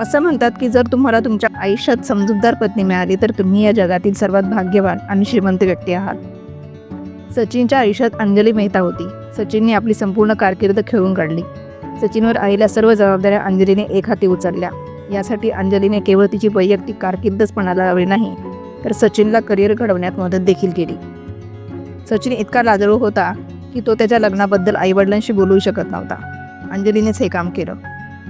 असं म्हणतात की जर तुम्हाला तुमच्या आयुष्यात समजूतदार पत्नी मिळाली तर तुम्ही या जगातील सर्वात भाग्यवान आणि श्रीमंत व्यक्ती आहात. सचिनच्या आयुष्यात अंजली मेहता होती. सचिनने आपली संपूर्ण कारकीर्द खेळून काढली. सचिनवर आईला सर्व जबाबदाऱ्या अंजलीने एक हाती उचलल्या. यासाठी अंजलीने केवळ तिची वैयक्तिक कारकीर्दच पणाला लावली नाही तर सचिनला करिअर घडवण्यात मदत देखील केली. सचिन इतका लाजळू होता की तो त्याच्या लग्नाबद्दल आईवडिलांशी बोलू शकत नव्हता. अंजलीनेच हे काम केलं.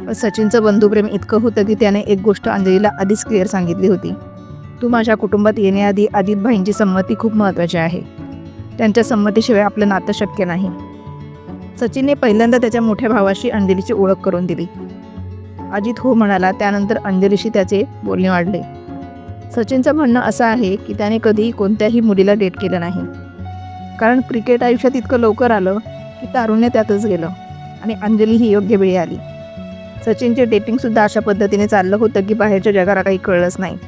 सचिनचं बंधुप्रेम इतकं होतं की त्याने एक गोष्ट अंजलीला आधीच क्लिअर सांगितली होती. तू माझ्या कुटुंबात येण्याआधी अजित भाईंची संमती खूप महत्त्वाची आहे. त्यांच्या संमतीशिवाय आपलं नातं शक्य नाही. सचिनने पहिल्यांदा त्याच्या मोठ्या भावाशी अंजलीची ओळख करून दिली. अजित हो म्हणाला त्यानंतर अंजलीशी त्याचे बोलणे वाढले. सचिनचं म्हणणं असं आहे की त्याने कधीही कोणत्याही मुलीला डेट केलं नाही. कारण क्रिकेट आयुष्यात इतकं लवकर आलं की तारुण्य त्यातच गेलं आणि अंजली ही योग्य वेळी आली. सचिनचे डेटिंगसुद्धा अशा पद्धतीने चाललं होतं की बाहेरच्या जगाला काही कळलंच नाही.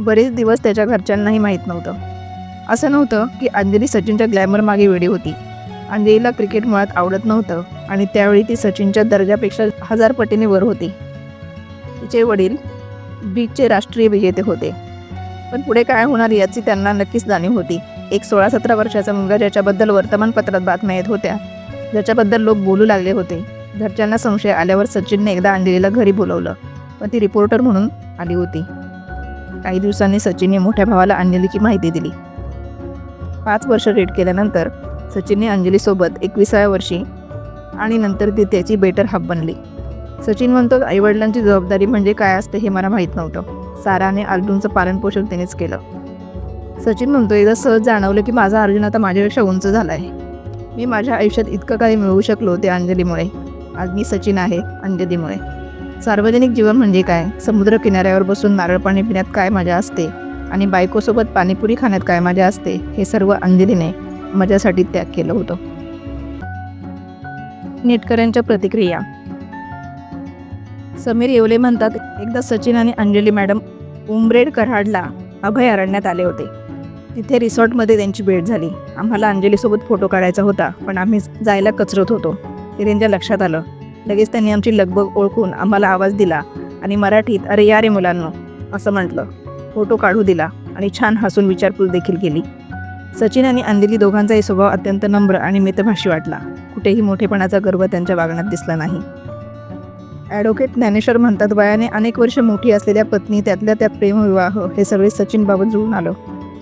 बरेच दिवस त्याच्या घरच्यांनाही माहीत नव्हतं. असं नव्हतं की अंजली सचिनच्या ग्लॅमर मागे वेडी होती. अंजलीला क्रिकेट मुळात आवडत नव्हतं आणि त्यावेळी ती सचिनच्या दर्जापेक्षा हजार पटीने वर होती. तिचे वडील बीचचे राष्ट्रीय विजेते होते. पण पुढे काय होणार याची त्यांना नक्कीच जाणीव होती. एक सोळा सतरा वर्षाचा मुलगा ज्याच्याबद्दल वर्तमानपत्रात बातम्या येत होत्या ज्याच्याबद्दल लोक बोलू लागले होते. घरच्यांना संशय आल्यावर सचिनने एकदा अंजलीला घरी बोलवलं. पण ती रिपोर्टर म्हणून आली होती. काही दिवसांनी सचिनने मोठ्या भावाला अंजलीची माहिती दिली. पाच वर्ष डेट केल्यानंतर सचिनने अंजलीसोबत एकविसाव्या वर्षी आणि नंतर ती त्याची बेटर हब बनली. सचिन म्हणतो आईवडिलांची जबाबदारी म्हणजे काय असते हे मला माहीत नव्हतं. साराने अर्जुनचं पालनपोषण त्यानेच केलं. सचिन म्हणतो एकदा सहज जाणवलं की माझा अर्जुन आता माझ्यापेक्षा उंच झाला आहे मी माझ्या आयुष्यात इतकं काही मिळवू शकलो ते अंजलीमुळे. आज मी सचिन आहे अंजलीमुळे. सार्वजनिक जीवन म्हणजे काय? समुद्र किनाऱ्यावर बसून नारळ पाणी पिण्यात काय मजा असते? आणि बायकोसोबत पाणीपुरी खाण्यात काय मजा असते? हे सर्व अंजलीने मजासाठी त्याग केलं होतं. नेटकऱ्यांच्या प्रतिक्रिया. समीर येवले म्हणतात एकदा सचिन आणि अंजली मॅडम उमरेड कराडला अभयारण्यात आले होते. तिथे रिसॉर्टमध्ये त्यांची भेट झाली. आम्हाला अंजलीसोबत फोटो काढायचा होता पण आम्ही जायला कचरत होतो. ते त्यांच्या लक्षात आलं. लगेच त्यांनी आमची लगबग ओळखून आम्हाला आवाज दिला आणि मराठीत अरे या रे मुलांनो असं म्हटलं. फोटो काढू दिला आणि छान हसून विचारपूस देखील केली. सचिन आणि अंजली दोघांचाही स्वभाव अत्यंत नम्र आणि मितभाषी वाटला. कुठेही मोठेपणाचा गर्व त्यांच्या वागण्यात दिसला नाही. ॲडव्होकेट ज्ञानेश्वर म्हणतात वयाने अनेक वर्ष मोठी असलेल्या पत्नी त्यातल्या त्यात प्रेमविवाह हे सगळे सचिनबाबत जुळून आलं.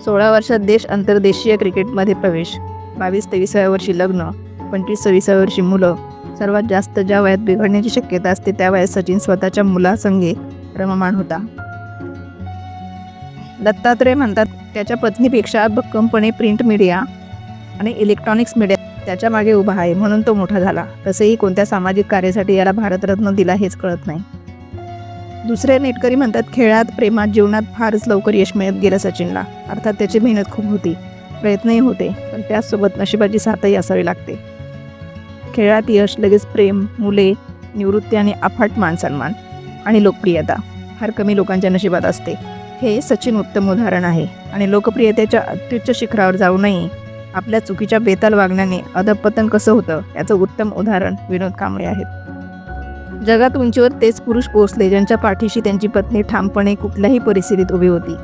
सोळा वर्षात देश अंतर्देशीय क्रिकेटमध्ये प्रवेश. बावीस तेविसाव्या वर्षी लग्न. पंचवीस सव्वीसाव्या वर्षी मुलं सर्वात जास्त ज्या वयात बिघडण्याची शक्यता असते त्या वयात सचिन स्वतःच्या मुलासंगे रममाण होता. दत्तात्रय म्हणतात त्याच्या पत्नीपेक्षा भक्कमपणे प्रिंट मीडिया आणि इलेक्ट्रॉनिक्स मीडिया त्याच्यामागे उभा आहे म्हणून तो मोठा झाला. तसेही कोणत्या सामाजिक कार्यासाठी याला भारतरत्न दिला हेच कळत नाही. दुसरे नेटकरी म्हणतात खेळात प्रेमात जीवनात फारच लवकर यश मिळत गेलं सचिनला. अर्थात त्याची मेहनत खूप होती. प्रयत्नही होते पण त्याचसोबत नशिबाची साथही असावी लागते. खेळात यश लगेच प्रेम मुले निवृत्ती आणि अफाट मानसन्मान आणि लोकप्रियता फार कमी लोकांच्या नशिबात असते. हे सचिन उत्तम उदाहरण आहे आणि लोकप्रियतेच्या अत्युच्च शिखरावर जाऊनही आपल्या चुकीच्या बेताल वागण्याने अधपतन कसं होतं याचं उत्तम उदाहरण विनोद कांबळे आहेत. जगात उंचीवर तेच पुरुष पोचले ज्यांच्या पाठीशी त्यांची पत्नी ठामपणे कुठल्याही परिस्थितीत उभी होती.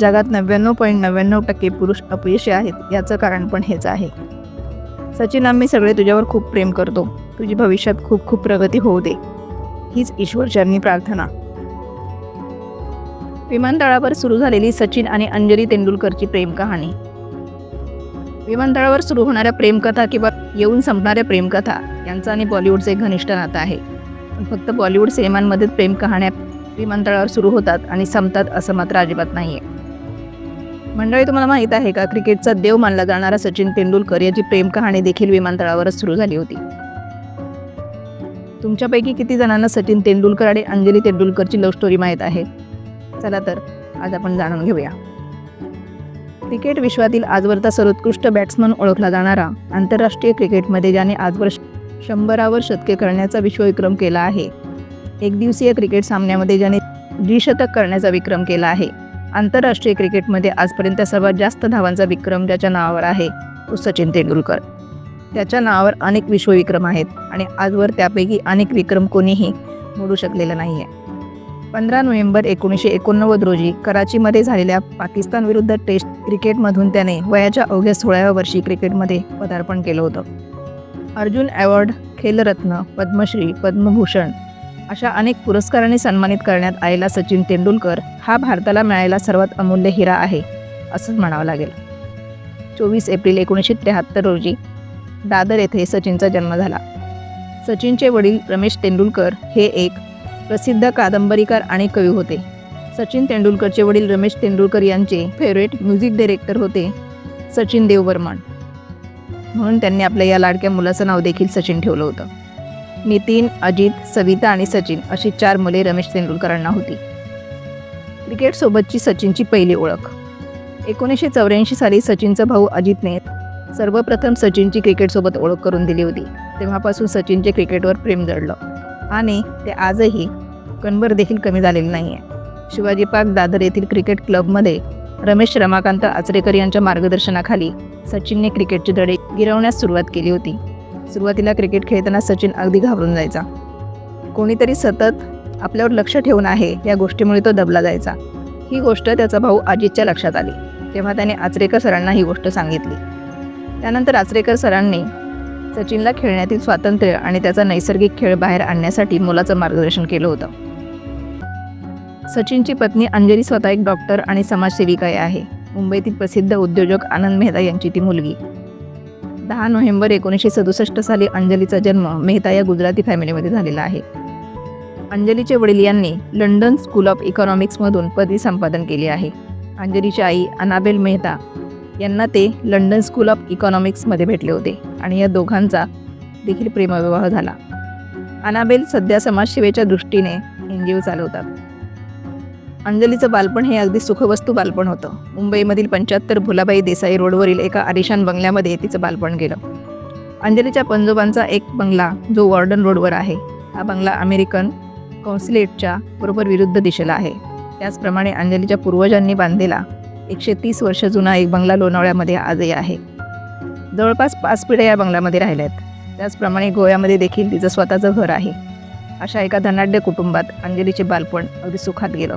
जगात नव्याण्णव पॉईंट नव्याण्णव टक्के पुरुष अपयशी आहेत याचं कारण पण हेच आहे. सचिन आम्ही सगळे तुझ्यावर खूप प्रेम करतो. तुझी भविष्यात खूप खूप प्रगती होऊ दे. हीच ईश्वरचरणी प्रार्थना. विमानतळावर सुरू झालेली सचिन आणि अंजली तेंडुलकरची प्रेम कहाणी. विमानतळावर सुरू होणाऱ्या प्रेमकथा किंवा येऊन संपणाऱ्या प्रेमकथा यांचं आणि बॉलिवूडचं एक घनिष्ठ नातं आहे. पण फक्त बॉलिवूड सिनेमांमध्ये प्रेम कहाण्या विमानतळावर सुरू होतात आणि संपतात असं मात्र अजिबात नाही आहे मंडळी तुम्हाला माहीत आहे का क्रिकेटचा देव मानला जाणारा सचिन तेंडुलकर याची प्रेम कहाणी देखील विमानतळावरच सुरू झाली होती. तुमच्यापैकी किती जणांना सचिन तेंडुलकर आणि अंजली तेंडुलकरची लव्ह स्टोरी माहीत आहे? चला तर आज आपण जाणून घेऊया. क्रिकेट विश्वातील आजवरचा सर्वोत्कृष्ट बॅट्समन ओळखला जाणारा आंतरराष्ट्रीय क्रिकेटमध्ये ज्याने आजवर शंभरावर शतके करण्याचा विश्वविक्रम केला आहे. एकदिवसीय क्रिकेट सामन्यामध्ये ज्याने द्विशतक करण्याचा विक्रम केला आहे. आंतरराष्ट्रीय क्रिकेटमध्ये आजपर्यंत सर्वात जास्त धावांचा विक्रम ज्याच्या नावावर आहे तो सचिन तेंडुलकर. त्याच्या नावावर अनेक विश्वविक्रम आहेत आणि आजवर त्यापैकी अनेक विक्रम कोणीही मोडू शकलेलं नाही आहे पंधरा नोव्हेंबर एकोणीसशे एकोणनव्वद रोजी कराचीमध्ये झालेल्या पाकिस्तान विरुद्ध टेस्ट क्रिकेटमधून त्याने वयाच्या अवघ्या सोळाव्या वर्षी क्रिकेटमध्ये पदार्पण केलं होतं. अर्जुन अवॉर्ड खेलरत्न पद्मश्री पद्मभूषण अशा अनेक पुरस्कारांनी सन्मानित करण्यात आलेला सचिन तेंडुलकर हा भारताला मिळालेला सर्वात अमूल्य हिरा आहे असंच म्हणावं लागेल. चोवीस एप्रिल एकोणीसशे त्र्याहत्तर रोजी दादर येथे सचिनचा जन्म झाला. सचिनचे वडील रमेश तेंडुलकर हे एक प्रसिद्ध कादंबरीकार आणि कवी होते. सचिन तेंडुलकरचे वडील रमेश तेंडुलकर यांचे फेवरेट म्युझिक डिरेक्टर होते सचिन देवबर्मन म्हणून त्यांनी आपल्या या लाडक्या मुलाचं नाव देखील सचिन ठेवलं होतं. नितीन अजित सविता आणि सचिन अशी चार मुले रमेश तेंडुलकरांना होती. क्रिकेटसोबतची सचिनची पहिली ओळख. एकोणीसशे चौऱ्याऐंशी साली सचिनचा भाऊ अजितने सर्वप्रथम सचिनची क्रिकेटसोबत ओळख करून दिली होती. तेव्हापासून सचिनचे क्रिकेटवर प्रेम जडलं. आणि ते आजही कणभर देखील कमी झालेले नाही आहे शिवाजी पार्क दादर येथील क्रिकेट क्लबमध्ये रमेश रमाकांत आचरेकर यांच्या मार्गदर्शनाखाली सचिनने क्रिकेटचे धडे गिरवण्यास सुरुवात केली होती. सुरुवातीला क्रिकेट खेळताना सचिन अगदी घाबरून जायचा. कोणीतरी सतत आपल्यावर लक्ष ठेवून आहे या गोष्टीमुळे तो दबला जायचा. ही गोष्ट त्याचा भाऊ अजितच्या लक्षात आली. तेव्हा त्याने आचरेकर सरांना ही गोष्ट सांगितली. त्यानंतर आचरेकर सरांनी सचिनला खेळण्यातील स्वातंत्र्य आणि त्याचा नैसर्गिक खेळ बाहेर आणण्यासाठी मुलाचं मार्गदर्शन केलं होतं. सचिनची पत्नी अंजली स्वतः एक डॉक्टर आणि समाजसेविका आहे. मुंबईतील प्रसिद्ध उद्योजक आनंद मेहता यांची ती मुलगी. दहा नोव्हेंबर एकोणीसशे सदुसष्ट साली अंजलीचा जन्म मेहता या गुजराती फॅमिलीमध्ये झालेला आहे. अंजलीचे वडील यांनी लंडन स्कूल ऑफ इकॉनॉमिक्समधून पदवी संपादन केली आहे. अंजलीची आई अनाबेल मेहता यांना ते लंडन स्कूल ऑफ इकॉनॉमिक्समध्ये भेटले होते आणि या दोघांचा देखील प्रेमविवाह झाला. अनाबेल सध्या समाजसेवेच्या दृष्टीने एन जी ओ चालवतात. अंजलीचं बालपण हे अगदी सुखवस्तू बालपण होतं. मुंबईमधील पंच्याहत्तर भुलाबाई देसाई रोडवरील एका आलिशान बंगल्यामध्ये तिचं बालपण गेलं. अंजलीच्या पंजोबांचा एक बंगला जो वॉर्डन रोडवर आहे हा बंगला अमेरिकन कॉन्सुलेटच्या बरोबर विरुद्ध दिशेला आहे. त्याचप्रमाणे अंजलीच्या पूर्वजांनी बांधलेला एकशे तीस वर्ष जुना एक बंगला लोणावळ्यामध्ये आजही आहे. जवळपास पाच पिढ्या या बंगल्यामध्ये राहिल्या आहेत. त्याचप्रमाणे गोव्यामध्ये देखील तिचं स्वतःचं घर आहे. अशा एका धनाढ्य कुटुंबात अंजलीचे बालपण अगदी सुखात गेलं.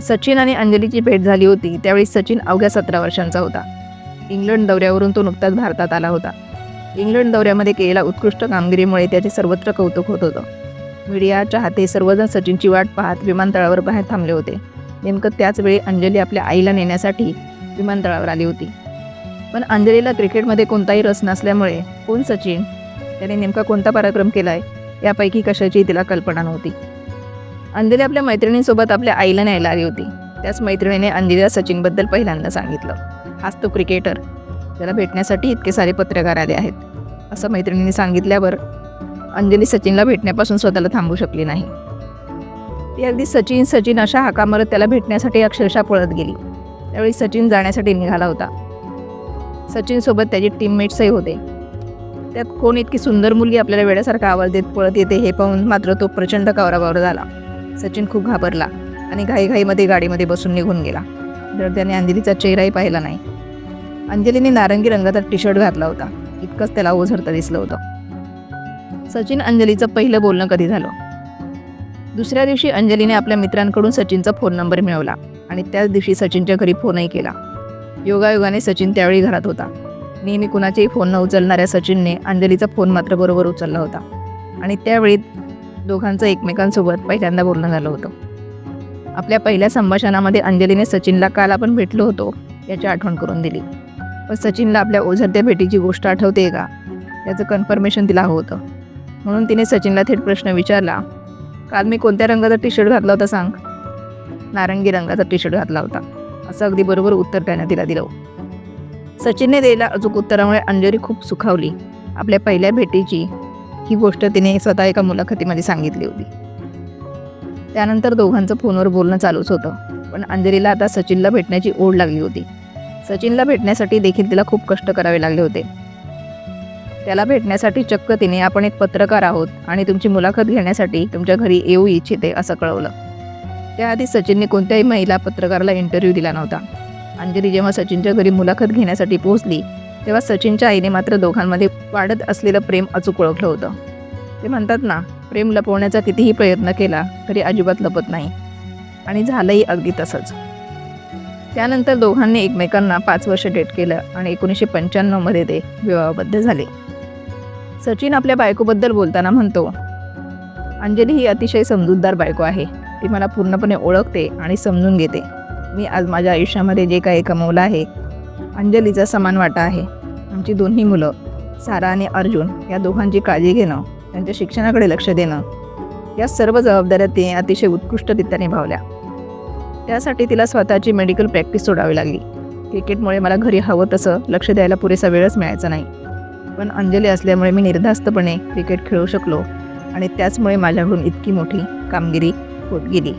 सचिन आणि अंजलीची भेट झाली होती त्यावेळी सचिन अवघ्या सतरा वर्षांचा होता. इंग्लंड दौऱ्यावरून तो नुकताच भारतात आला होता. इंग्लंड दौऱ्यामध्ये केलेल्या उत्कृष्ट कामगिरीमुळे त्याचे सर्वत्र कौतुक होत होतं. मीडिया चाहते सर्वजण सचिनची वाट पाहत विमानतळावर बाहेर थांबले होते. नेमकं त्याच वेळी अंजली आपल्या आईला नेण्यासाठी विमानतळावर आली होती. पण अंजलीला क्रिकेटमध्ये कोणताही रस नसल्यामुळे कोण सचिन? त्याने नेमका कोणता पराक्रम केला आहे यापैकी कशाची तिला कल्पना नव्हती. अंधेरी आपल्या मैत्रिणींसोबत आपल्या आईला न्यायला आली होती. त्याच मैत्रिणीने अंजलीला सचिनबद्दल पहिल्यांदा सांगितलं. हाच तो क्रिकेटर त्याला भेटण्यासाठी इतके सारे पत्रकार आले आहेत. असं मैत्रिणींनी सांगितल्यावर अंजली सचिनला भेटण्यापासून स्वतःला थांबू शकली नाही. ती अगदी सचिन सचिन अशा हाका मारत त्याला भेटण्यासाठी अक्षरशः पळत गेली. त्यावेळी सचिन जाण्यासाठी निघाला होता. सचिनसोबत त्याचे टीममेट्सही होते. त्यात कोण इतकी सुंदर मुलगी आपल्याला वेड्यासारखा आवाज देत पळत येते हे पाहून मात्र तो प्रचंड कावराबावर झाला. सचिन खूप घाबरला आणि घाईघाईमध्ये गाडीमध्ये बसून निघून गेला. तर त्याने अंजलीचा चेहराही पाहिला नाही. अंजलीने नारंगी रंगाचा टी शर्ट घातला होता. इतकंच त्याला ओझरता दिसलं होतं. सचिन अंजलीचं पहिलं बोलणं कधी झालं? दुसऱ्या दिवशी अंजलीने आपल्या मित्रांकडून सचिनचा फोन नंबर मिळवला आणि त्याच दिवशी सचिनच्या घरी फोनही केला. योगायोगाने सचिन त्यावेळी घरात होता. नेहमी कुणाचेही फोन न उचलणाऱ्या सचिनने अंजलीचा फोन मात्र बरोबर उचलला होता. आणि त्यावेळी दोघांचं एकमेकांसोबत पहिल्यांदा बोलणं झालं होतं. आपल्या पहिल्या संभाषणामध्ये अंजलीने सचिनला काल आपण भेटलो होतो याची आठवण करून दिली. पण सचिनला आपल्या ओझरत्या भेटीची गोष्ट आठवते का? याचं कन्फर्मेशन तिला हवं होतं. म्हणून तिने सचिनला थेट प्रश्न विचारला काल मी कोणत्या रंगाचा टी शर्ट घातला होता सांग? नारंगी रंगाचा टी शर्ट घातला होता. असं अगदी बरोबर उत्तर त्याने तिला दिलं. सचिनने दिलेल्या अचूक उत्तरामुळे अंजली खूप सुखावली. आपल्या पहिल्या भेटीची ही गोष्ट तिने स्वतः एका मुलाखतीमध्ये सांगितली होती. त्यानंतर दोघांचं फोनवर बोलणं चालूच होतं. पण अंजलीला आता सचिनला भेटण्याची ओढ लागली होती. सचिनला भेटण्यासाठी देखील तिला खूप कष्ट करावे लागले होते. त्याला भेटण्यासाठी चक्क तिने आपण एक पत्रकार आहोत आणि तुमची मुलाखत घेण्यासाठी तुमच्या घरी येऊ इच्छिते असं कळवलं. त्याआधी सचिनने कोणत्याही महिला पत्रकाराला इंटरव्ह्यू दिला नव्हता. अंजली जेव्हा सचिनच्या घरी मुलाखत घेण्यासाठी पोहोचली तेव्हा सचिनच्या आईने मात्र दोघांमध्ये वाढत असलेलं प्रेम अचूक ओळखलं होतं. ते म्हणतात ना प्रेम लपवण्याचा कितीही प्रयत्न केला तरी अजिबात लपत नाही. आणि झालंही अगदी तसंच. त्यानंतर दोघांनी एकमेकांना पाच वर्ष डेट केलं आणि एकोणीसशे पंच्याण्णवमध्ये ते विवाहबद्ध झाले. सचिन आपल्या बायकोबद्दल बोलताना म्हणतो अंजली ही अतिशय समजूतदार बायको आहे. ती मला पूर्णपणे ओळखते आणि समजून घेते. मी आज माझ्या आयुष्यामध्ये जे काही कमवलं आहे अंजलीचा समान वाटा आहे. आमची दोन्ही मुलं सारा आणि अर्जुन या दोघांची काळजी घेणं त्यांच्या शिक्षणाकडे लक्ष देणं या सर्व जबाबदाऱ्या तिने अतिशय उत्कृष्टरित्या निभावल्या. त्यासाठी तिला स्वतःची मेडिकल प्रॅक्टिस सोडावी लागली. क्रिकेटमुळे मला घरी हवं तसं लक्ष द्यायला पुरेसा वेळच मिळायचा नाही. पण अंजली असल्यामुळे मी निर्धास्तपणे क्रिकेट खेळू शकलो आणि त्याचमुळे माझ्याकडून इतकी मोठी कामगिरी होत गेली.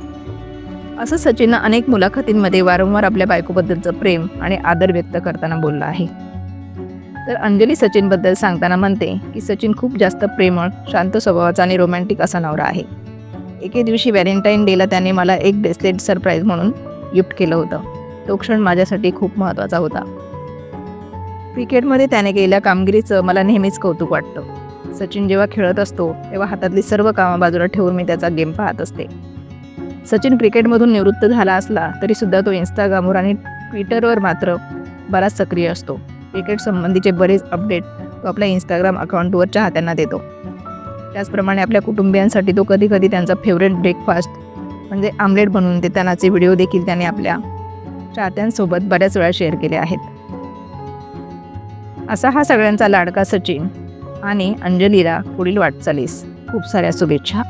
असं सचिननं अनेक मुलाखतींमध्ये वारंवार आपल्या बायकोबद्दलचं प्रेम आणि आदर व्यक्त करताना बोलला आहे. तर अंजली सचिनबद्दल सांगताना म्हणते की सचिन खूप जास्त प्रेमळ शांत स्वभावाचा आणि रोमॅन्टिक असा नवरा आहे. एके दिवशी व्हॅलेंटाईन डेला त्याने मला एक ब्रेसलेट सरप्राईज म्हणून गिफ्ट केलं होतं. तो क्षण माझ्यासाठी खूप महत्त्वाचा होता. क्रिकेटमध्ये त्याने केलेल्या कामगिरीचं मला नेहमीच कौतुक वाटतं. सचिन जेव्हा खेळत असतो तेव्हा हातातली सर्व कामं बाजूला ठेवून मी त्याचा गेम पाहत असते. सचिन क्रिकेटमधून निवृत्त झाला असला तरीसुद्धा तो इंस्टाग्रामवर आणि ट्विटरवर मात्र बराच सक्रिय असतो. क्रिकेट संबंधीचे बरेच अपडेट तो आपल्या इंस्टाग्राम अकाउंटवर चाहत्यांना देतो. त्याचप्रमाणे आपल्या कुटुंबियांसाठी तो कधी कधी त्यांचा फेवरेट ब्रेकफास्ट म्हणजे आमलेट बनवून देतानाचे व्हिडिओ देखील त्याने आपल्या चाहत्यांसोबत बऱ्याच वेळा शेअर केले आहेत. असा हा सगळ्यांचा लाडका सचिन आणि अंजलीला पुढील वाटचालीस. खूप साऱ्या शुभेच्छा.